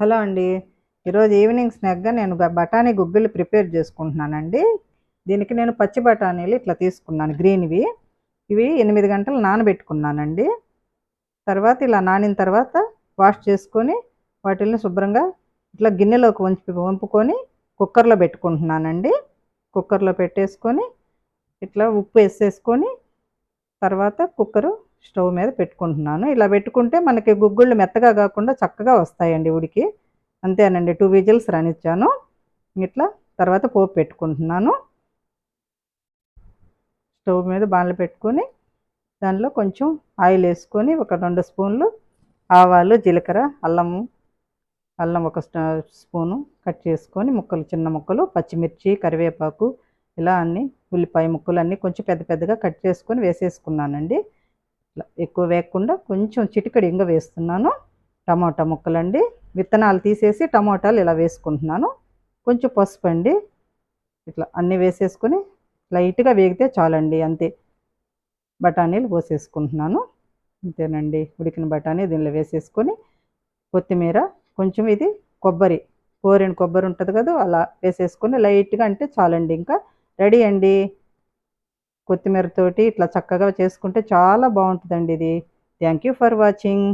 Hello అండి. ఈరోజు evening స్నాక్గా నేను బఠానీ గుగ్గిళ్ళు ప్రిపేర్ చేసుకుంటున్నానండి. దీనికి నేను పచ్చి బఠానీలు ఇట్లా తీసుకున్నాను గ్రీన్వి. ఇవి ఎనిమిది గంటలు నానబెట్టుకున్నానండి. తర్వాత ఇలా నానిన తర్వాత వాష్ చేసుకొని వాటిని శుభ్రంగా ఇట్లా గిన్నెలోకి వంచి వంపుకొని కుక్కర్లో పెట్టుకుంటున్నానండి. కుక్కర్లో పెట్టేసుకొని ఇట్లా ఉప్పు వేసేసుకొని తర్వాత కుక్కరు స్టవ్ మీద పెట్టుకుంటున్నాను. ఇలా పెట్టుకుంటే మనకి గుగ్గుళ్ళు మెత్తగా కాకుండా చక్కగా వస్తాయండి ఉడికి. అంతేనండి టూ విజిల్స్ రానిచ్చాను. ఇట్లా తర్వాత పోపు పెట్టుకుంటున్నాను. స్టవ్ మీద బాణలు పెట్టుకొని దానిలో కొంచెం ఆయిల్ వేసుకొని ఒక రెండు స్పూన్లు ఆవాలు జీలకర్ర అల్లము అల్లం ఒక స్ట- స్పూను కట్ చేసుకొని ముక్కలు చిన్న ముక్కలు పచ్చిమిర్చి కరివేపాకు ఇలా అన్ని ఉల్లిపాయ ముక్కలు అన్నీ కొంచెం పెద్ద పెద్దగా కట్ చేసుకొని వేసేసుకున్నానండి. ఇట్లా ఎక్కువ వేయకుండా కొంచెం చిటికడి ఇంగ వేస్తున్నాను. టమాటా ముక్కలండి. విత్తనాలు తీసేసి టమాటాలు ఇలా వేసుకుంటున్నాను. కొంచెం పసుపు అండి. ఇట్లా అన్నీ వేసేసుకొని లైట్గా వేగితే చాలండి అంతే. బఠానీలు పోసేసుకుంటున్నాను. అంతేనండి. ఉడికిన బఠానీ దీనిలో వేసేసుకొని కొత్తిమీర కొంచెం ఇది కొబ్బరి కోరిన కొబ్బరి ఉంటుంది కదా అలా వేసేసుకొని లైట్గా అంటే చాలండి. ఇంకా రెడీ అండి. కొత్తిమీరతోటి ఇట్లా చక్కగా చేసుకుంటే చాలా బాగుంటుందండి ఇది. Thank you for watching